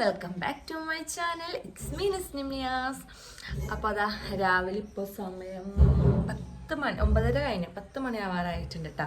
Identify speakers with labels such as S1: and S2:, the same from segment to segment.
S1: Welcome back to my channel it's means Nimiya's അപ്പോൾ അതാ രാവിലെ ഇപ്പോൾ സമയം. പത്ത് മണി ഒമ്പതര കഴിഞ്ഞ് പത്ത് മണിയാവാറായിട്ടുണ്ട് കേട്ടോ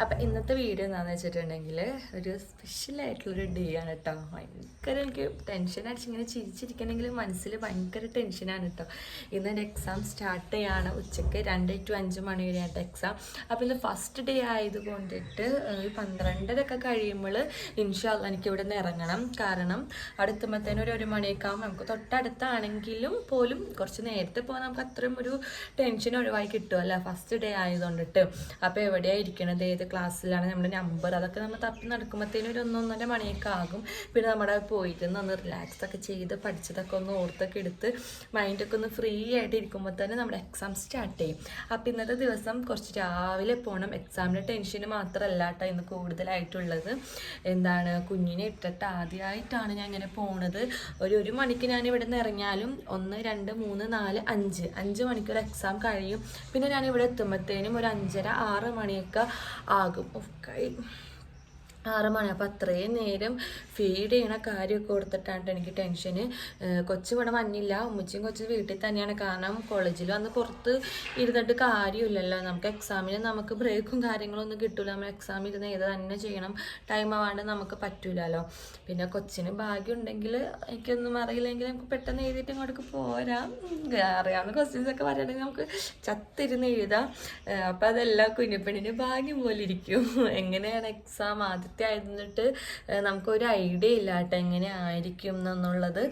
S1: അപ്പം ഇന്നത്തെ വീഡിയോ എന്താണെന്ന് വെച്ചിട്ടുണ്ടെങ്കിൽ ഒരു സ്പെഷ്യലായിട്ടുള്ളൊരു ഡേ ആണ് കേട്ടോ ഭയങ്കര എനിക്ക് ടെൻഷൻ അടിച്ച് ഇങ്ങനെ ചിരിച്ചിരിക്കണമെങ്കിൽ മനസ്സിൽ ഭയങ്കര ടെൻഷനാണ് കേട്ടോ ഇന്ന് എന്റെ എക്സാം സ്റ്റാർട്ട് ചെയ്യാണ്. ഉച്ചയ്ക്ക് രണ്ട് ടു അഞ്ച് മണി വരെയായിട്ട് എക്സാം അപ്പോൾ ഇന്ന് ഫസ്റ്റ് ഡേ ആയത് കൊണ്ടിട്ട് ഒരു പന്ത്രണ്ടരൊക്കെ കഴിയുമ്പോൾ ഇൻഷാല്ല എനിക്ക് ഇവിടെ നിന്ന് ഇറങ്ങണം കാരണം അവിടെ എത്തുമ്പോഴത്തേനും ഒരു ഒരു മണിയൊക്കെ ആകുമ്പോൾ നമുക്ക് തൊട്ടടുത്താണെങ്കിലും പോലും കുറച്ച് നേരത്തെ പോകാൻ നമുക്ക് അത്രയും ഒരു ടെൻഷൻ ഒഴിവായി കിട്ടുമല്ലോ ഫസ്റ്റ് ഡേ ആയതുകൊണ്ടിട്ട്. അപ്പോൾ എവിടെയാണ് ഇരിക്കണത്? ഏത് ക്ലാസ്സിലാണ് നമ്മുടെ നമ്പർ അതൊക്കെ നമ്മൾ തപ്പി നടക്കുമ്പോഴത്തേനും ഒരു ഒന്നൊന്നര മണിയൊക്കെ ആകും. പിന്നെ നമ്മുടെ പോയിട്ട് ഒന്ന് റിലാക്സ് ഒക്കെ ചെയ്ത് പഠിച്ചതൊക്കെ ഒന്ന് ഓർത്തൊക്കെ എടുത്ത് മൈൻഡൊക്കെ ഒന്ന് ഫ്രീ ആയിട്ട് ഇരിക്കുമ്പോൾ തന്നെ നമ്മുടെ എക്സാം സ്റ്റാർട്ട് ചെയ്യും. അപ്പോൾ ഇന്നത്തെ ദിവസം കുറച്ച് രാവിലെ പോകണം എക്സാമിന്റെ ടെൻഷന് മാത്രമല്ല കേട്ടോ ഇന്ന് കൂടുതലായിട്ടുള്ളത്. എന്താണ്? കുഞ്ഞിനെ ഇട്ടിട്ട് ആദ്യമായിട്ടാണ് ഞാൻ ഇങ്ങനെ പോണത്. ഒരു ഒരു മണിക്ക് ഞാൻ ഇവിടെ നിന്ന് ഇറങ്ങിയാലും ഒന്ന് രണ്ട് മൂന്ന് നാല് അഞ്ച്. അഞ്ച് മണിക്കൂർ എക്സാം കഴിയും. പിന്നെ ഞാൻ ഇവിടെ എത്തുമ്പോഴത്തേനും ഒരു അഞ്ചര ആറ് മണിയൊക്കെ ആകും. ഉഫ്, കൈ ആറ് മണി അപ്പം അത്രയും നേരം ഫീഡ് ചെയ്യണ കാര്യമൊക്കെ കൊടുത്തിട്ടാണ് എനിക്ക് ടെൻഷന് കൊച്ചു ഇവിടെ വന്നില്ല. ഉമ്മച്ചിയും കൊച്ചു വീട്ടിൽ തന്നെയാണ്. കാരണം കോളേജിൽ വന്ന് പുറത്ത് ഇരുന്നിട്ട് കാര്യമില്ലല്ലോ. നമുക്ക് എക്സാമിന് നമുക്ക് ബ്രേക്കും കാര്യങ്ങളും ഒന്നും കിട്ടില്ല നമ്മൾ എക്സാം ഇരുന്ന് ഏത് തന്നെ ചെയ്യണം. ടൈം ആവാണ്ട് നമുക്ക് പറ്റൂലല്ലോ. പിന്നെ കൊച്ചിന് ഭാഗ്യം ഉണ്ടെങ്കിൽ എനിക്കൊന്നും അറിയില്ലെങ്കിൽ നമുക്ക് പെട്ടെന്ന് എഴുതിയിട്ട് ഇങ്ങോട്ട് പോരാം. അറിയാവുന്ന ക്വസ്റ്റ്യൻസ് ഒക്കെ പറയുകയാണെങ്കിൽ നമുക്ക് ചത്തിരുന്ന് എഴുതാം. അപ്പം അതെല്ലാം കുഞ്ഞിപ്പെണ്ണിന് ഭാഗ്യം പോലെ ഇരിക്കും. എങ്ങനെയാണ് എക്സാം ആദ്യത്തെ ആയിരുന്നിട്ട് ഏഹ് നമുക്കൊരു ഐഡിയ ഇല്ല കേട്ടോ എങ്ങനെ ആയിരിക്കും എന്നുള്ളത്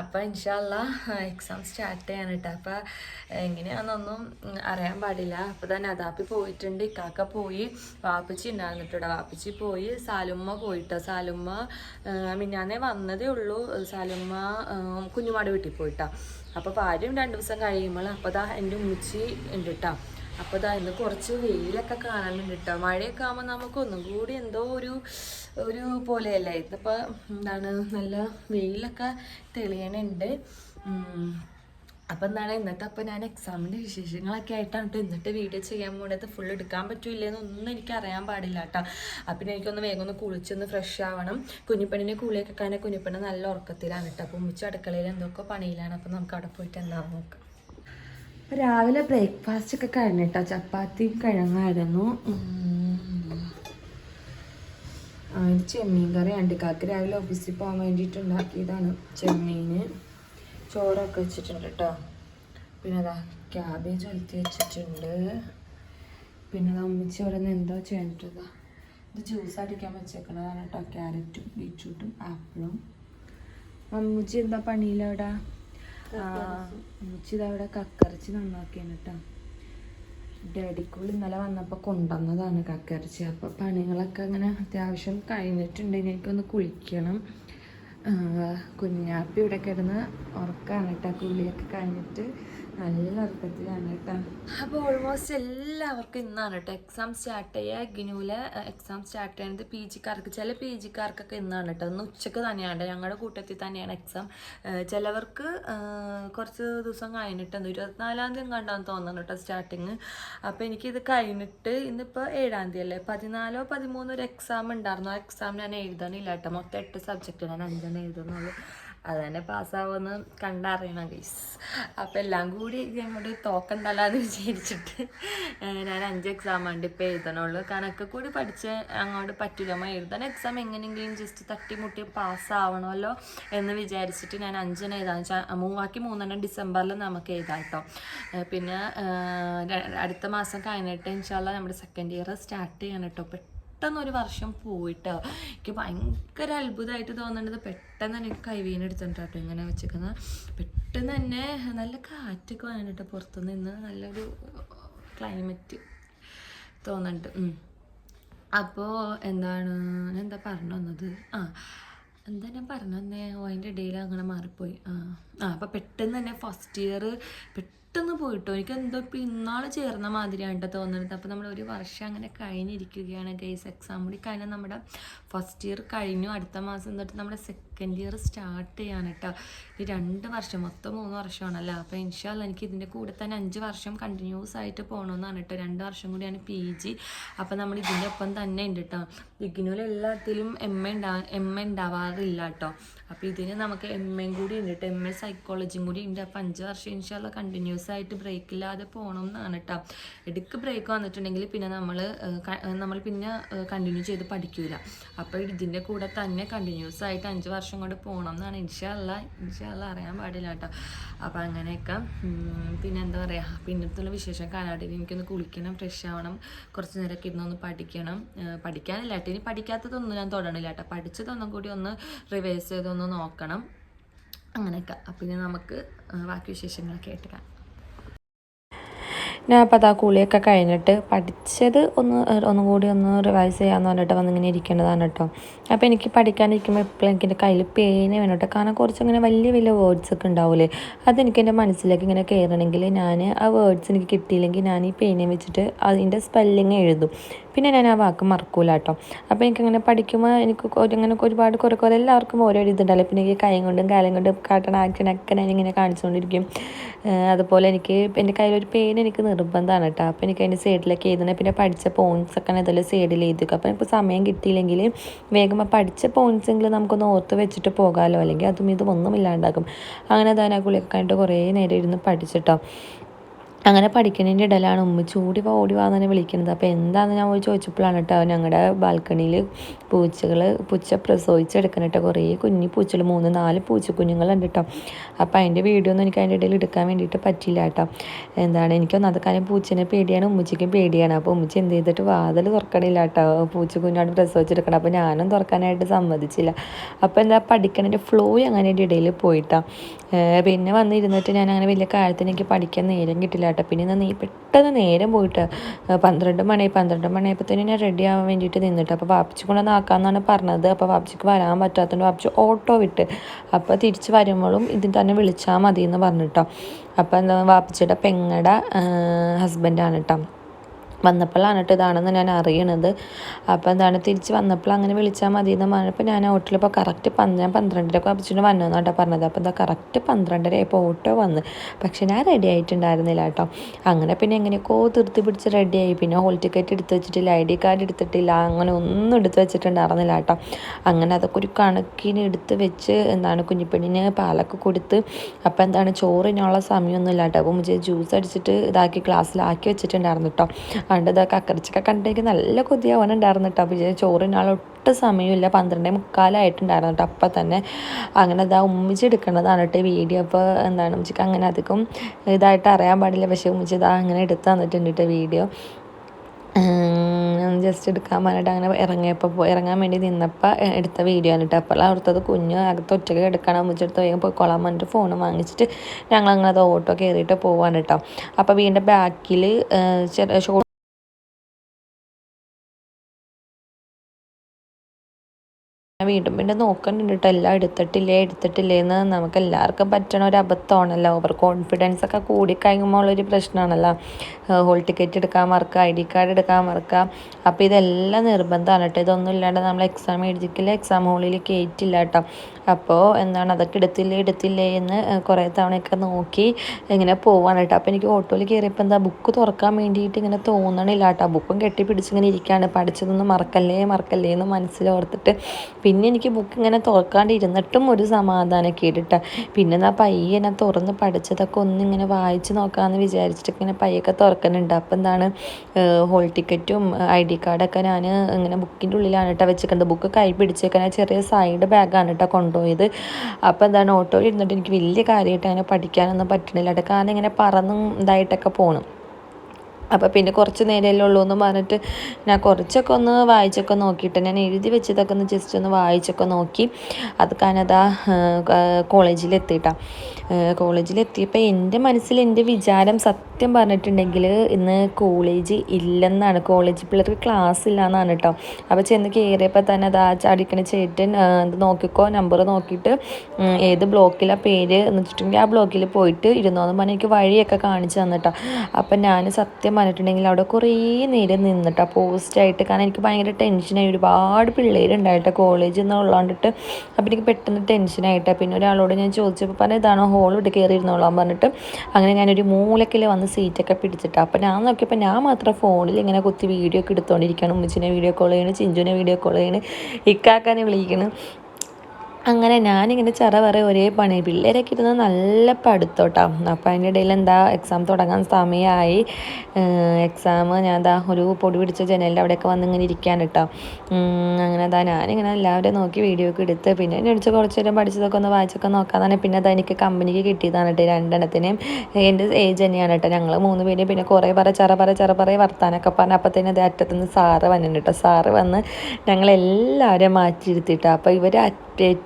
S1: അപ്പം ഇൻഷാല്ല എക്സാം സ്റ്റാർട്ട് ചെയ്യാൻ കേട്ടോ അപ്പം എങ്ങനെയാണെന്നൊന്നും അറിയാൻ പാടില്ല. അപ്പോൾ തന്നെ അതാപ്പി പോയിട്ടുണ്ട്. ഇക്കാക്ക പോയി. വാപ്പച്ചി ഉണ്ടായിരുന്നിട്ടോ വാപ്പച്ചി പോയി. സാലുമ്മ പോയിട്ടോ. സാലുമ്മ മിന്നാന്നേ വന്നതേ ഉള്ളൂ. സാലുമ്മ കുഞ്ഞുമാട് വീട്ടിൽ പോയിട്ടാ. അപ്പോൾ ഭാര്യയും രണ്ട് ദിവസം കഴിയുമ്പോൾ അപ്പോൾ ദാ എന്റെ ഉമ്മച്ചി ഉണ്ട് കേട്ടോ അപ്പോൾ ഇതാ ഇന്ന് കുറച്ച് വെയിലൊക്കെ കാണാനുണ്ട് കേട്ടോ മഴയൊക്കെ ആകുമ്പോൾ നമുക്കൊന്നും കൂടി എന്തോ ഒരു ഒരു പോലെയല്ലേ? ഇതിപ്പോൾ എന്താണ് നല്ല വെയിലൊക്കെ തെളിയണുണ്ട്. അപ്പം എന്താണ് ഇന്നത്തെ അപ്പം ഞാൻ എക്സാമിന്റെ വിശേഷങ്ങളൊക്കെ ആയിട്ടാണ് കേട്ടോ ഇന്നത്തെ വീഡിയോ ചെയ്യാൻ പോണത്. ഫുൾ എടുക്കാൻ പറ്റൂലേന്നൊന്നും എനിക്ക് അറിയാൻ പാടില്ല കേട്ടോ അപ്പം എനിക്കൊന്ന് വേഗം ഒന്ന് കുളിച്ചൊന്ന് ഫ്രഷ് ആവണം. കുഞ്ഞിപ്പെണ്ണിനെ കുളിയൊക്കെ കാണാൻ കുഞ്ഞിപ്പണി നല്ല ഉറക്കത്തിലാണ് കേട്ടോ അപ്പം ഉമ്മച്ച അടുക്കളയിൽ എന്തൊക്കെ പണിയിലാണ്? അപ്പം നമുക്ക് അവിടെ പോയിട്ട് എന്താണെന്ന് നോക്കാം. അപ്പോൾ രാവിലെ ബ്രേക്ക്ഫാസ്റ്റ് ഒക്കെ കഴിഞ്ഞിട്ടോ. ചപ്പാത്തിയും കിഴങ്ങായിരുന്നു. അതിന് ചെമ്മീൻ കറി കാക്ക് രാവിലെ ഓഫീസിൽ പോകാൻ വേണ്ടിയിട്ട് ഉണ്ടാക്കിയതാണ് ചെമ്മീന്. ചോറൊക്കെ വെച്ചിട്ടുണ്ട് കേട്ടോ പിന്നെ അതാ ക്യാബേജ് ഒലത്തി വെച്ചിട്ടുണ്ട്. പിന്നെ അത് അമ്മച്ചി നിന്ന് എന്തോ ചെയ്യേണ്ടതാ ഇത് ജ്യൂസ് അടിക്കാൻ വെച്ചേക്കണതാണ് കേട്ടോ ക്യാരറ്റും ബീറ്റ്റൂട്ടും ആപ്പിളും അമ്മച്ചി എന്താ പണിയിലവിടെ ഇതവിടെ കക്കറച്ചി നന്നാക്കിയാണ് കേട്ടോ ഡാഡിക്കുള്ള ഇന്നലെ വന്നപ്പോൾ കൊണ്ടുവന്നതാണ് കക്കറിച്ച് അപ്പോൾ പണികളൊക്കെ അങ്ങനെ അത്യാവശ്യം കഴിഞ്ഞിട്ടുണ്ട്. ഇനി എനിക്കൊന്ന് കുളിക്കണം. കുഞ്ഞാപ്പി ഇവിടെ കിടന്ന് ഉറക്കാണ് കേട്ടോ. കുളിയൊക്കെ കഴിഞ്ഞിട്ട് നല്ല ഉറക്കത്തിലാണ് കേട്ടോ. അപ്പോൾ ഓൾമോസ്റ്റ് എല്ലാവർക്കും ഇന്നാണ് കേട്ടോ എക്സാം സ്റ്റാർട്ട് ചെയ്യുക ഗിനുവിലെ എക്സാം സ്റ്റാർട്ട് ചെയ്യുന്നത് പി ജിക്കാർക്ക് ചില പി ജിക്കാർക്കൊക്കെ ഇന്നാണ് കേട്ടോ. ഇന്ന് ഉച്ചയ്ക്ക് തന്നെയാണ് ഞങ്ങളുടെ കൂട്ടത്തിൽ തന്നെയാണ് എക്സാം ചിലവർക്ക് കുറച്ച് ദിവസം കഴിഞ്ഞിട്ട് കഴിഞ്ഞിട്ടുണ്ട്. ഇരുപത്തിനാലാം തീയതി കണ്ടാന്ന് തോന്നുന്നു കേട്ടോ സ്റ്റാർട്ടിങ് അപ്പോൾ എനിക്കിത് കഴിഞ്ഞിട്ട് ഇന്നിപ്പോ ഏഴാം തീയതി അല്ലേ? പതിനാലോ പതിമൂന്നോ ഒരു എക്സാം ഉണ്ടായിരുന്നു. ആ എക്സാം ഞാൻ എഴുതണില്ല കേട്ടോ. മൊത്തം എട്ട് സബ്ജക്റ്റ് ഞാൻ അഞ്ചെണ്ണം എഴുതുന്നുള്ളൂ അത് തന്നെ പാസ്സാവുമെന്ന് കണ്ടറിയണം ഗൈസ് അപ്പം എല്ലാം കൂടി അങ്ങോട്ട് തോക്കണ്ടല്ലോ എന്ന് വിചാരിച്ചിട്ട് ഞാൻ അഞ്ച് എക്സാം ഉണ്ട് ഇപ്പം എഴുതണുള്ളൂ. കണക്ക് കൂടി പഠിച്ച് അങ്ങോട്ട് പറ്റില്ല നമ്മൾ എഴുതണ എക്സാം എങ്ങനെയെങ്കിലും ജസ്റ്റ് തട്ടിമുട്ടി പാസ്സാവണമല്ലോ എന്ന് വിചാരിച്ചിട്ട് ഞാൻ അഞ്ചിനെ എഴുതാന്ന് വെച്ചാൽ മൂവാക്കി മൂന്നെണ്ണം ഡിസംബറിൽ നമുക്ക് എഴുതാം കേട്ടോ. പിന്നെ അടുത്ത മാസം കഴിഞ്ഞിട്ട് ഇൻഷാല്ല നമ്മുടെ സെക്കൻഡ് ഇയർ സ്റ്റാർട്ട് ചെയ്യണം കേട്ടോ. പെട്ടെന്ന് ഒരു വർഷം പോയിട്ടോ എനിക്ക് ഭയങ്കര അത്ഭുതമായിട്ട് തോന്നുന്നത് പെട്ടെന്ന് തന്നെ എനിക്ക് എടുത്തിട്ടോ ഇങ്ങനെ വെച്ചേക്കുന്നത് പെട്ടെന്ന് തന്നെ നല്ല കാറ്റൊക്കെ വന്നിട്ട് പുറത്തു നിന്ന് നല്ലൊരു ക്ലൈമറ്റ് തോന്നുന്നുണ്ട് അപ്പോൾ എന്താണ് ഞാൻ എന്താ പറഞ്ഞു വന്നത്? ആ എന്താ ഞാൻ പറഞ്ഞു തന്നെ അതിന്റെ ഇടയിൽ അങ്ങനെ മാറിപ്പോയി. ആ ആ അപ്പോൾ പെട്ടെന്ന് തന്നെ ഫസ്റ്റ് ഇയർ പെട്ടെന്ന് പെട്ടെന്ന് പോയിട്ടോ. എനിക്ക് എന്തോ ഇപ്പം ഇന്നാൾ ചേർന്ന കേട്ടോ തോന്നുന്നത് അപ്പോൾ നമ്മൾ ഒരു വർഷം അങ്ങനെ കഴിഞ്ഞിരിക്കുകയാണ് ഗൈസ് എക്സാം കൂടി കഴിഞ്ഞാൽ നമ്മുടെ ഫസ്റ്റ് ഇയർ കഴിഞ്ഞു. അടുത്ത മാസം തൊട്ട് നമ്മുടെ സെക്കൻഡ് ഇയർ സ്റ്റാർട്ട് ചെയ്യാൻ കേട്ടോ ഈ രണ്ട് വർഷം മൊത്തം മൂന്ന് വർഷമാണല്ലോ. അപ്പോൾ ഇൻഷാല്ല എനിക്ക് ഇതിന്റെ കൂടെ തന്നെ അഞ്ച് വർഷം കണ്ടിന്യൂസ് ആയിട്ട് പോകണമെന്നാണ് കേട്ടോ. രണ്ട് വർഷം കൂടിയാണ് പി ജി അപ്പോൾ നമ്മൾ ഇതിന്റെ ഒപ്പം തന്നെ ഉണ്ട് കേട്ടോ. ഇഗ്നുവിൽ എല്ലാത്തിലും എം എ ഉണ്ടാ എം എ ഉണ്ടാവാറില്ല കേട്ടോ. അപ്പോൾ ഇതിന് നമുക്ക് എം എയും കൂടി ഉണ്ട് കേട്ടോ. എം എ സൈക്കോളജിയും കൂടി ഉണ്ട്. അപ്പോൾ അഞ്ച് വർഷം ഇൻഷാല്ല കണ്ടിന്യൂസ് ആയിട്ട് ബ്രേക്ക് ഇല്ലാതെ പോകണം എന്നാണ് കേട്ടോ. ഇടയ്ക്ക് ബ്രേക്ക് വന്നിട്ടുണ്ടെങ്കിൽ പിന്നെ നമ്മൾ നമ്മൾ പിന്നെ കണ്ടിന്യൂ ചെയ്ത് പഠിക്കൂല. അപ്പോൾ ഇതിന്റെ കൂടെ തന്നെ കണ്ടിന്യൂസ് ആയിട്ട് അഞ്ച് വർഷം കൊണ്ട് പോകണം എന്നാണ്. ഇൻഷല്ല ഇൻഷല്ല അറിയാൻ പാടില്ല കേട്ടോ. അപ്പം അങ്ങനെയൊക്കെ പിന്നെ എന്താ പറയുക പിന്നത്തുള്ള വിശേഷം കാലാട്ടിന് എനിക്കൊന്ന് കുളിക്കണം ഫ്രഷ് ആവണം കുറച്ച് നേരമൊക്കെ ഇരുന്നൊന്ന് പഠിക്കണം. പഠിക്കാനില്ല കേട്ടോ. ഇനി പഠിക്കാത്തതൊന്നും ഞാൻ തുടങ്ങില്ല കേട്ടോ. പഠിച്ചതൊന്നും കൂടി ഒന്ന് റിവേഴ്സ് ചെയ്തൊന്ന് നോക്കണം. അങ്ങനെയൊക്കെ. പിന്നെ നമുക്ക് ബാക്കി വിശേഷങ്ങളൊക്കെ കേട്ടുക്കാം ഞാൻ അപ്പോൾ അതാ കഴിഞ്ഞിട്ട് പഠിച്ചത് ഒന്ന് ഒന്നും കൂടി ഒന്ന് റിവൈസ് ചെയ്യാമെന്ന് പറഞ്ഞിട്ട് വന്നിങ്ങനെ ഇരിക്കേണ്ടതാണ് കേട്ടോ അപ്പോൾ എനിക്ക് പഠിക്കാനിരിക്കുമ്പോൾ എപ്പോഴും എനിക്ക് എന്റെ കയ്യിൽ പേന വേണം കേട്ടോ കാരണം കുറച്ചിങ്ങനെ വലിയ വലിയ വേർഡ്സ് ഒക്കെ ഉണ്ടാവില്ലേ അതെനിക്ക് എന്റെ മനസ്സിലേക്ക് ഇങ്ങനെ കയറണമെങ്കിൽ ഞാൻ ആ വേർഡ്സ് എനിക്ക് കിട്ടിയില്ലെങ്കിൽ ഞാൻ ഈ പേനയും വെച്ചിട്ട് അതിന്റെ സ്പെല്ലിങ് എഴുതും. പിന്നെ ഞാൻ ആ വാക്ക് മറക്കൂല കേട്ടോ അപ്പോൾ എനിക്കങ്ങനെ പഠിക്കുമ്പോൾ എനിക്ക് ഇങ്ങനെ ഒരുപാട് കുറേ കുറേ എല്ലാവർക്കും ഓരോ ഇതുണ്ടല്ലോ പിന്നെ എനിക്ക് കൈ കൊണ്ടും കാലം കൊണ്ടും കാട്ടണ ആക്ഷനൊക്കെ ഇങ്ങനെ കാണിച്ചുകൊണ്ടിരിക്കും. അതുപോലെ എനിക്ക് എന്റെ കയ്യിലൊരു പേന എനിക്ക് നിർബന്ധമാണ് കേട്ടോ. അപ്പോൾ എനിക്ക് അതിന്റെ സൈഡിലൊക്കെ എഴുതണം. പിന്നെ പഠിച്ച പോയിന്റ്സ് ഒക്കെ ഇതിൽ സൈഡിൽ എഴുതുക. അപ്പോൾ ഇപ്പോൾ സമയം കിട്ടിയില്ലെങ്കിൽ വേഗം ആ പഠിച്ച പോയിന്റ്സ് എങ്കിലും നമുക്കൊന്ന് ഓർത്ത് വെച്ചിട്ട് പോകാമല്ലോ അല്ലെങ്കിൽ അതും ഇതും ഒന്നും ഇല്ലാണ്ടാക്കും അങ്ങനെ തന്നെ ആ കുളിയൊക്കെ കഴിഞ്ഞിട്ട് കുറേ നേരം ഇരുന്ന് പഠിച്ചിട്ടോ അങ്ങനെ പഠിക്കുന്നതിന്റെ ഇടയിലാണ് ഉമ്മ ചൂടി വാ ഓടി വാ തന്നെ വിളിക്കുന്നത് അപ്പോൾ എന്താണെന്ന് ഞാൻ പോയി ചോദിച്ചപ്പോഴാണ് കേട്ടോ ഞങ്ങളുടെ ബാൽക്കണിയിൽ പൂച്ചകൾ പൂച്ച പ്രസവിച്ചെടുക്കണം കേട്ടോ കുറേ കുഞ്ഞി പൂച്ചകൾ മൂന്ന് നാല് പൂച്ച പൂച്ചക്കുഞ്ഞുങ്ങളുണ്ട് കേട്ടോ. അപ്പോൾ അതിന്റെ വീഡിയോ ഒന്നും എനിക്ക് അതിന്റെ ഇടയിൽ എടുക്കാൻ വേണ്ടിയിട്ട് പറ്റില്ല കേട്ടോ. എന്താണ് എനിക്കൊന്നും അതൊക്കെ പൂച്ചനെ പേടിയാണ് ഉമ്മച്ചിക്കും പേടിയാണ്. അപ്പോൾ ഉമ്മച്ചി എന്ത് ചെയ്തിട്ട് വാതിൽ തുറക്കണില്ല കേട്ടോ പൂച്ചക്കുഞ്ഞാണ് പ്രസവിച്ചെടുക്കണം അപ്പോൾ ഞാനും തുറക്കാനായിട്ട് സമ്മതിച്ചില്ല. അപ്പോൾ എന്താ പഠിക്കണതിന്റെ ഫ്ലോ അങ്ങനെ ഇടയിൽ പോയിട്ടാണ് പിന്നെ വന്നിരുന്നിട്ട് ഞാൻ അങ്ങനെ വലിയ കാര്യത്തിന് എനിക്ക് പഠിക്കാൻ നേരം കിട്ടില്ല കേട്ടോ. പിന്നെ ഞാൻ നീ പെട്ടെന്ന് നേരം പോയിട്ട് പന്ത്രണ്ട് മണി പന്ത്രണ്ട് മണിയായപ്പോഴത്തേനും ഞാൻ റെഡി ആവാൻ വേണ്ടിയിട്ട് നിന്നിട്ട് അപ്പോൾ വാപ്പിച്ച് കൊണ്ടൊന്ന് ആക്കാമെന്നാണ് പറഞ്ഞത്. അപ്പോൾ വാപ്പിച്ചിക്ക് വരാൻ പറ്റാത്തതുകൊണ്ട് വാപ്പിച്ച് ഓട്ടോ വിട്ട് അപ്പോൾ തിരിച്ച് വരുമ്പോഴും ഇതിൽ തന്നെ വിളിച്ചാൽ മതി എന്ന് പറഞ്ഞിട്ടോ. അപ്പോൾ എന്താ വാപ്പിച്ചിയുടെ പെങ്ങടെ ഹസ്ബൻഡാണ് കേട്ടോ വന്നപ്പോഴാണ് കേട്ടോ ഇതാണെന്ന് ഞാൻ അറിയണത്. അപ്പോൾ എന്താണ് തിരിച്ച് വന്നപ്പോൾ അങ്ങനെ വിളിച്ചാൽ മതി എന്ന് പറഞ്ഞപ്പോൾ ഞാൻ ഓട്ടോയിൽ ഇപ്പോൾ കറക്റ്റ് ഞാൻ പന്ത്രണ്ടരക്ക് വപ്പിച്ചിട്ട് വന്നു കേട്ടോ പറഞ്ഞത്. അപ്പോൾ എന്താ കറക്റ്റ് പന്ത്രണ്ടര ഇപ്പോൾ ഓട്ടോ വന്ന്. പക്ഷേ ഞാൻ റെഡി ആയിട്ടുണ്ടായിരുന്നില്ല കേട്ടോ അങ്ങനെ പിന്നെ എങ്ങനെയൊക്കെയോ തീർത്തി പിടിച്ച് റെഡിയായി പിന്നെ ഹോൾ ടിക്കറ്റ് എടുത്ത് വെച്ചിട്ടില്ല ഐ ഡി കാർഡ് എടുത്തിട്ടില്ല അങ്ങനെ ഒന്നും എടുത്ത് വെച്ചിട്ടുണ്ടായിരുന്നില്ല കേട്ടോ അങ്ങനെ അതൊക്കെ ഒരു കണക്കിന് എടുത്ത് വെച്ച് എന്താണ് കുഞ്ഞിപ്പെണ്ണിന് പാലൊക്കെ കൊടുത്ത്. അപ്പോൾ എന്താണ് ചോറിനുള്ള സമയമൊന്നുമില്ല കേട്ടോ അപ്പോൾ മുझे ജ്യൂസ് അടിച്ചിട്ട് ഇതാക്കി ഗ്ലാസ്സിലാക്കി വെച്ചിട്ടുണ്ടായിരുന്നു കേട്ടോ അതുകൊണ്ട് ഇതൊക്കെ കണ്ടേക്ക് നല്ല കൊതിയാവാനുണ്ടായിരുന്നു കേട്ടോ അപ്പോൾ വിജയ ചോറിനാൾ ഒട്ടും സമയമില്ല. പന്ത്രണ്ടേ മുക്കാലായിട്ടുണ്ടായിരുന്നു കേട്ടോ അപ്പം തന്നെ അങ്ങനെ അതാ ഉമ്മിച്ച് എടുക്കേണ്ടതാണ് കേട്ടോ വീഡിയോ. അപ്പോൾ എന്താണ് ഉമ്മിച്ചക്ക് അങ്ങനെ അധികം ഇതായിട്ട് അറിയാൻ പാടില്ല. പക്ഷേ ഉമ്മിച്ച് ഇതാ അങ്ങനെ എടുത്ത് തന്നിട്ടുണ്ട് കേട്ടോ വീഡിയോ. ജസ്റ്റ് എടുക്കാൻ പറഞ്ഞിട്ട് അങ്ങനെ ഇറങ്ങിയപ്പോൾ ഇറങ്ങാൻ വേണ്ടി നിന്നപ്പോൾ എടുത്ത വീഡിയോ ആണ് കേട്ടോ അപ്പോൾ അവിടുത്തത് കുഞ്ഞ് അകത്ത് ഒറ്റയ്ക്ക് എടുക്കണം വെച്ചെടുത്ത് വേഗം പോയിക്കോളാൻ പറഞ്ഞിട്ട് ഫോൺ വാങ്ങിച്ചിട്ട് ഞങ്ങൾ അങ്ങനെ അത് ഓട്ടോ കയറിയിട്ട് പോവാണ് കേട്ടോ അപ്പോൾ വീടിന്റെ ബാക്കിൽ ചെറിയ ഷോ വീണ്ടും വീണ്ടും നോക്കുന്നുണ്ട് കേട്ടോ എല്ലാം എടുത്തിട്ടില്ലേ എടുത്തിട്ടില്ലേ എന്ന് നമുക്ക് എല്ലാവർക്കും പറ്റണ ഒരു അബദ്ധമാണല്ലോ. ഓവർ കോൺഫിഡൻസ് ഒക്കെ കൂടിക്കഴിയുമ്പോൾ ഉള്ളൊരു പ്രശ്നമാണല്ലോ ഹോൾ ടിക്കറ്റ് എടുക്കാൻ മറക്കുക ഐ ഡി കാർഡ് എടുക്കാൻ മറക്കുക അപ്പോൾ ഇതെല്ലാം നിർബന്ധമാണ് കേട്ടോ ഇതൊന്നും ഇല്ലാണ്ട് നമ്മൾ എക്സാം എഴുതിക്കില്ല എക്സാം ഹോളിൽ കയറ്റില്ല കേട്ടോ അപ്പോൾ എന്താണ് അതൊക്കെ എടുത്തില്ലേ എടുത്തില്ലേ എന്ന് കുറേ തവണയൊക്കെ നോക്കി ഇങ്ങനെ പോവാണ് കേട്ടോ അപ്പോൾ എനിക്ക് ഓട്ടോയിൽ കയറിയപ്പോൾ എന്താ ബുക്ക് തുറക്കാൻ വേണ്ടിയിട്ട് ഇങ്ങനെ തോന്നണില്ല കേട്ടോ ബുക്കും കെട്ടി പിടിച്ചിങ്ങനെ ഇരിക്കുകയാണ് പഠിച്ചതൊന്നും മറക്കല്ലേ മറക്കല്ലേ എന്ന് മനസ്സിലോർത്തിട്ട് പിന്നെ എനിക്ക് ബുക്ക് ഇങ്ങനെ തുറക്കാണ്ടിരുന്നിട്ടും ഒരു സമാധാനം കേട്ടിട്ട പിന്നെ എന്നാ പയ്യെ ഞാൻ തുറന്ന് പഠിച്ചതൊക്കെ ഒന്നിങ്ങനെ വായിച്ച് നോക്കാമെന്ന് വിചാരിച്ചിട്ട് ഇങ്ങനെ പയ്യൊക്കെ തുറക്കുന്നുണ്ട് അപ്പോൾ എന്താണ് ഹോൾ ടിക്കറ്റും ഐ ഡി കാർഡൊക്കെ ഞാൻ ഇങ്ങനെ ബുക്കിന്റെ ഉള്ളിലാണ് കേട്ടോ വെച്ചിരിക്കുന്നത് ബുക്ക് കൈ പിടിച്ചേക്കാൻ ചെറിയ സൈഡ് ബാഗാണ് കേട്ടോ കൊണ്ടുപോയത് അപ്പോൾ എന്താണ് ഓട്ടോയിൽ ഇരുന്നിട്ട് എനിക്ക് വലിയ കാര്യമായിട്ട് അങ്ങനെ പഠിക്കാനൊന്നും പറ്റണില്ല. കാരണം ഇങ്ങനെ പറന്നും ഇതായിട്ടൊക്കെ പോകണം അപ്പോൾ പിന്നെ കുറച്ച് നേരമല്ലേ ഉള്ളൂ എന്ന് പറഞ്ഞിട്ട് ഞാൻ കുറച്ചൊക്കെ ഒന്ന് വായിച്ചൊക്കെ നോക്കിയിട്ട് ഞാൻ എഴുതി വെച്ചതൊക്കെ ഒന്ന് ജസ്റ്റ് ഒന്ന് വായിച്ചൊക്കെ നോക്കി. അത് കാനത കോളേജിലെത്തിയിട്ടാ. കോളേജിലെത്തിയപ്പോൾ എന്റെ മനസ്സിൽ എന്റെ വിചാരം സത്യം പറഞ്ഞിട്ടുണ്ടെങ്കിൽ ഇന്ന് കോളേജ് ഇല്ലെന്നാണ്. കോളേജ് പിള്ളേർക്ക് ക്ലാസ് ഇല്ല എന്നാണ് കേട്ടോ അപ്പോൾ ചെന്ന് കയറിയപ്പോൾ തന്നെ അതാ ചാടിക്കണ ചേട്ടൻ ഇത് നോക്കിക്കോ നമ്പർ നോക്കിയിട്ട് ഏത് ബ്ലോക്കിലാണ് പേര് എന്ന് വെച്ചിട്ടുണ്ടെങ്കിൽ ആ ബ്ലോക്കിൽ പോയിട്ട് ഇരുന്നോന്ന് പറഞ്ഞാൽ എനിക്ക് വഴിയൊക്കെ കാണിച്ചു തന്നിട്ടോ. അപ്പം ഞാൻ സത്യം പറഞ്ഞിട്ടുണ്ടെങ്കിൽ അവിടെ കുറേ നേരം നിന്നിട്ടാ പോസ്റ്റായിട്ട് കാരണം എനിക്ക് ഭയങ്കര ടെൻഷനായി ഒരുപാട് പിള്ളേരുണ്ടായിട്ട് കോളേജിൽ നിന്ന് ഉള്ളതുകൊണ്ടിട്ട് അപ്പം എനിക്ക് പെട്ടെന്ന് ടെൻഷനായിട്ട് പിന്നെ ഒരാളോട് ഞാൻ ചോദിച്ചപ്പോൾ പറഞ്ഞ ഇതാണോ ഹോൾ ഇവിടെ കയറി ഇരുന്നോളാൻ പറഞ്ഞിട്ട് അങ്ങനെ ഞാനൊരു മൂലക്കിൽ വന്ന് സീറ്റൊക്കെ പിടിച്ചിട്ട്. അപ്പോൾ ഞാൻ നോക്കിയപ്പോൾ ഞാൻ മാത്രം ഫോണിൽ ഇങ്ങനെ കുത്തി വീഡിയോ ഒക്കെ എടുത്തുകൊണ്ടിരിക്കുകയാണ് ഉമ്മച്ചിനെ വീഡിയോ കോൾ ചെയ്യണം ചിഞ്ചുവിനെ വീഡിയോ കോൾ ചെയ്യണം ഇക്കാക്കാനെ വിളിക്കണം. അങ്ങനെ ഞാനിങ്ങനെ ചെറ വരെ ഒരേ പണി. പിള്ളേരൊക്കെ ഇരുന്ന് നല്ല പഠിത്തോട്ടാണ് അപ്പം അതിന്റെ ഇടയിൽ എന്താ എക്സാം തുടങ്ങാൻ സമയമായി എക്സാം ഞാൻ എന്താ ഒരു പൊടി പിടിച്ച ജനലിന്റെ അവിടെയൊക്കെ വന്ന് ഇങ്ങനെ ഇരിക്കാൻ കേട്ടോ അങ്ങനെ അതാ ഞാനിങ്ങനെ എല്ലാവരെയും നോക്കി വീഡിയോ ഒക്കെ എടുത്ത്. പിന്നെ എന്നെ അടിച്ച് കുറച്ച് നേരം പഠിച്ചതൊക്കെ ഒന്ന് വായിച്ചൊക്കെ നോക്കാതാണ് പിന്നെ അതാ എനിക്ക് കമ്പനിക്ക് കിട്ടിയതാണ് കേട്ടോ രണ്ടെണ്ണത്തിനെയും. എന്റെ ഏജ് തന്നെയാണ് കേട്ടോ ഞങ്ങൾ മൂന്ന് പേരും പിന്നെ കുറേ പറ ചെറ പറ ചെറ പറ വർത്താനൊക്കെ പറഞ്ഞ് അപ്പോൾ തന്നെ അത് അറ്റത്തുനിന്ന് സാറ് വന്നിട്ടുണ്ട് കേട്ടോ സാറ് വന്ന് ഞങ്ങളെല്ലാവരെയും മാറ്റിയിരുത്തിട്ടോ അപ്പോൾ ഇവർ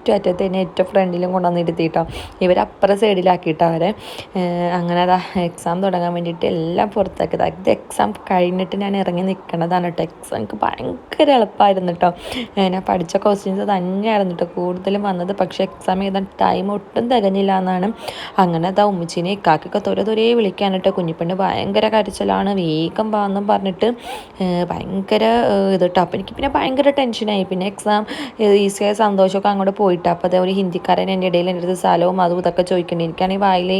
S1: ഏറ്റവും അറ്റത്ത് തന്നെ ഏറ്റവും ഫ്രണ്ടിലും കൊണ്ടുവന്ന് ഇരുത്തിയിട്ടോ. ഇവർ അപ്പുറ സൈഡിലാക്കിയിട്ടോ അവരെ അങ്ങനെ അതാ എക്സാം തുടങ്ങാൻ വേണ്ടിയിട്ട് എല്ലാം പുറത്താക്കിയത് ഇത് എക്സാം കഴിഞ്ഞിട്ട് ഞാൻ ഇറങ്ങി നിൽക്കണതാണ് കേട്ടോ എക്സാം എനിക്ക് ഭയങ്കര എളുപ്പമായിരുന്നു കേട്ടോ ഞാൻ പഠിച്ച ക്വസ്റ്റ്യൻസ് തന്നെയായിരുന്നു കേട്ടോ കൂടുതലും വന്നത്. പക്ഷേ എക്സാം എഴുതാൻ ടൈം ഒട്ടും തികഞ്ഞില്ല എന്നാണ്. അങ്ങനെ അതാ ഉമ്മച്ചിനെ ഇക്കാക്കൊക്കെ തൊര തൊരേ വിളിക്കാൻ കേട്ടോ കുഞ്ഞിപ്പണ്ട് ഭയങ്കര കരച്ചിലാണ്. വേഗം വാന്നും പറഞ്ഞിട്ട് ഭയങ്കര ഇത് കേട്ടോ അപ്പം എനിക്ക് പിന്നെ ഭയങ്കര ടെൻഷനായി പിന്നെ എക്സാം ഈസിയായ സന്തോഷമൊക്കെ അങ്ങോട്ട് പോയിട്ട് അപ്പോൾ അതേ ഒരു ഹിന്ദിക്കാരൻ എന്റെ ഇടയിൽ എന്റെ അടുത്ത് സ്ഥലവും അതും ഇതൊക്കെ ചോദിക്കുന്നുണ്ട്. എനിക്കാണെങ്കിൽ വായിൽ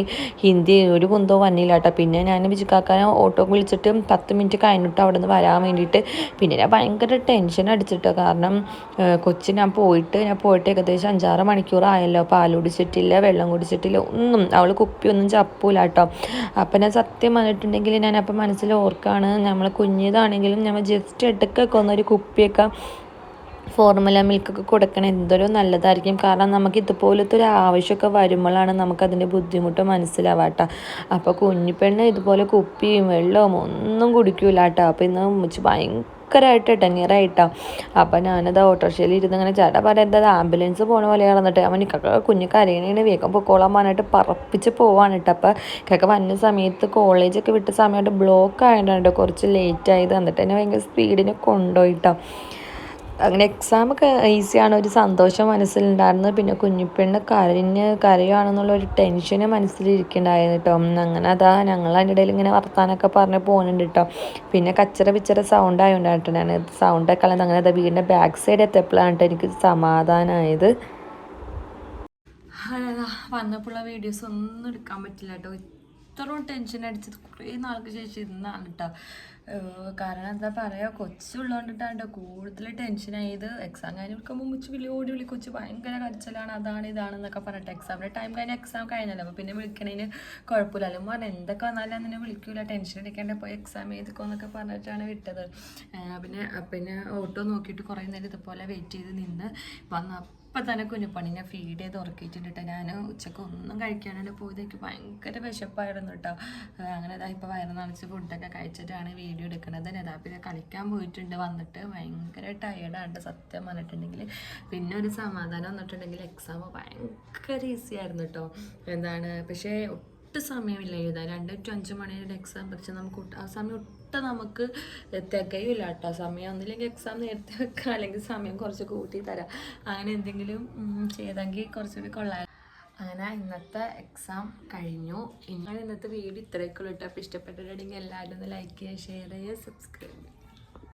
S1: ഹിന്ദി ഒരു കുന്തവും വന്നില്ല കേട്ടോ. പിന്നെ ഞാൻ ബിജുക്കാക്കാനെ ഓട്ടോ വിളിച്ചിട്ട് പത്ത് മിനിറ്റ് കഴിഞ്ഞിട്ട് അവിടെ നിന്ന് വരാൻ വേണ്ടിയിട്ട് പിന്നെ ഞാൻ ഭയങ്കര ടെൻഷൻ അടിച്ചിട്ടോ. കാരണം കൊച്ചി ഞാൻ പോയിട്ട് ഞാൻ പോയിട്ട് ഏകദേശം അഞ്ചാറ് മണിക്കൂറായല്ലോ. പാൽ കുടിച്ചിട്ടില്ല വെള്ളം കുടിച്ചിട്ടില്ല ഒന്നും അവൾ കുപ്പിയൊന്നും ചപ്പൂല കേട്ടോ. അപ്പം ഞാൻ സത്യം പറഞ്ഞിട്ടുണ്ടെങ്കിൽ ഞാൻ അപ്പം മനസ്സിൽ ഓർക്കാണ് നമ്മൾ കുഞ്ഞിതാണെങ്കിലും നമ്മൾ ജസ്റ്റ് എടുക്കൊക്കെ ഒന്നൊരു കുപ്പിയൊക്കെ ഫോർമുല മിൽക്കൊക്കെ കൊടുക്കണം എന്തൊരു നല്ലതായിരിക്കും. കാരണം നമുക്ക് ഇതുപോലത്തെ ഒരു ആവശ്യമൊക്കെ വരുമ്പോഴാണ് നമുക്കതിന്റെ ബുദ്ധിമുട്ട് മനസ്സിലാവാട്ടോ. അപ്പോൾ കുഞ്ഞിപ്പെണ്ണ് ഇതുപോലെ കുപ്പിയും വെള്ളവും ഒന്നും കുടിക്കൂല കേട്ടോ അപ്പോൾ ഇന്ന് ഉമ്മച്ച് ഭയങ്കരമായിട്ട് ടെങ്ങറായിട്ടാണ് അപ്പം ഞാനത് ഓട്ടോറിക്ഷയിൽ ഇരുന്ന് ഇങ്ങനെ ചേട്ടാ പറയുന്നത് ആംബുലൻസ് പോണ പോലെ ഇറന്നിട്ട് അവൻ കുഞ്ഞു കരയണേന് വേഗം പൊക്കോളാൻ പറഞ്ഞിട്ട് പറപ്പിച്ച് പോവാണ് കേട്ടോ അപ്പോൾ ഇക്കൊക്കെ വന്ന സമയത്ത് കോളേജൊക്കെ വിട്ട സമയമായിട്ട് ബ്ലോക്ക് ആയതുകൊണ്ട് കുറച്ച് ലേറ്റ് ആയത്. എന്നിട്ട് എന്നെ ഭയങ്കര സ്പീഡിനെ കൊണ്ടുപോയിട്ടോ. അങ്ങനെ എക്സാം ഒക്കെ ഈസിയാണ് ഒരു സന്തോഷം മനസ്സിലുണ്ടായിരുന്നു. പിന്നെ കുഞ്ഞിപ്പെണ്ണ് കരഞ്ഞ് കരയുകയാണെന്നുള്ള ഒരു ടെൻഷന് മനസ്സിലിരിക്കണ്ടായിരുന്നു കേട്ടോ അങ്ങനെ അതാ ഞങ്ങൾ അതിന്റെ ഇടയിൽ ഇങ്ങനെ വർത്താനൊക്കെ പറഞ്ഞ് പോകുന്നുണ്ട് കേട്ടോ പിന്നെ കച്ചറ പിച്ചറ സൗണ്ട് ആയതുകൊണ്ടാണ് ഞാൻ സൗണ്ടൊക്കെ കളഞ്ഞത്. അങ്ങനെ അതാ വീടിന്റെ ബാക്ക് സൈഡ് എത്തിയപ്പോഴാണ് കേട്ടോ എനിക്ക് സമാധാനമായത് വന്നപ്പോഴുള്ള വീഡിയോസ് ഒന്നും എടുക്കാൻ പറ്റില്ല കേട്ടോ ഇത്രയും ടെൻഷൻ അടിച്ചത്. കുറേ നാൾക്ക് ശേഷം ഇന്നാണ് കേട്ടോ കാരണം എന്താ പറയുക കൊച്ചുള്ളതുകൊണ്ടിട്ടാണ് കൂടുതൽ ടെൻഷനായത് എക്സാം കഴിഞ്ഞ് വിളിക്കുമ്പോൾ മുച്ച് വിളി ഓടി വിളി കൊച്ചു ഭയങ്കര കരച്ചിലാണ്. അതാണ് ഇതാണെന്നൊക്കെ പറഞ്ഞിട്ട് എക്സാമിന്റെ ടൈം കഴിഞ്ഞ് എക്സാം കഴിഞ്ഞല്ലോ. അപ്പോൾ പിന്നെ വിളിക്കണതിന് കുഴപ്പമില്ല. അല്ലെങ്കിൽ പറഞ്ഞാൽ എന്തൊക്കെ വന്നാലും അങ്ങനെ വിളിക്കൂല. ടെൻഷൻ അടിക്കാണ്ട്. പോയി എക്സാം എഴുതിക്കോ എന്നൊക്കെ പറഞ്ഞിട്ടാണ് വിട്ടത്. പിന്നെ പിന്നെ ഓട്ടോ നോക്കിയിട്ട് കുറേ നേരം ഇതുപോലെ വെയിറ്റ് ചെയ്ത് നിന്ന് വന്ന ഇപ്പം തന്നെ ഞാൻ ഫീഡ് ചെയ്ത് ഉറക്കിയിട്ടുണ്ട് ഞാൻ ഉച്ചയ്ക്ക് ഒന്നും കഴിക്കാനായിട്ട് പോയത്. എനിക്ക് ഭയങ്കര വിശപ്പായിരുന്നു കേട്ടോ അങ്ങനെ ഇതാ ഇപ്പോൾ വയറ് നിറച്ച് ഫുഡൊക്കെ കഴിച്ചിട്ടാണ് വീഡിയോ എടുക്കുന്നത് അതാ പിന്നെ കളിക്കാൻ പോയിട്ടുണ്ട്. വന്നിട്ട് ഭയങ്കര ടയേർഡാണ് സത്യം പറഞ്ഞിട്ടുണ്ടെങ്കിൽ പിന്നെ ഒരു സമാധാനം വന്നിട്ടുണ്ടെങ്കിൽ എക്സാം ഭയങ്കര ഈസി ആയിരുന്നു കേട്ടോ എന്താണ് പക്ഷേ ഒട്ടും സമയമില്ല എഴുതാൻ. രണ്ട് ടു അഞ്ച് മണിയുടെ എക്സാം പക്ഷെ നമുക്ക് ആ സമയം ഒട്ടും നമുക്ക് തികയില്ല കേട്ടോ സമയം ഒന്നില്ലെങ്കിൽ എക്സാം നേരത്തെ വെക്കുക അല്ലെങ്കിൽ സമയം കുറച്ച് കൂട്ടി തരാം. അങ്ങനെ എന്തെങ്കിലും ചെയ്തെങ്കിൽ കുറച്ചുകൂടി കൊള്ളാം. അങ്ങനെ ഇന്നത്തെ എക്സാം കഴിഞ്ഞു. ഇനി ഇന്നത്തെ വീഡിയോ ഇത്രയൊക്കെ ഉള്ളൂ കേട്ടോ അപ്പോൾ ഇഷ്ടപ്പെട്ടിട്ടുണ്ടെങ്കിൽ എല്ലാവരും ഒന്ന് ലൈക്ക് ചെയ്യുക ഷെയർ ചെയ്യുക സബ്സ്ക്രൈബ് ചെയ്യുക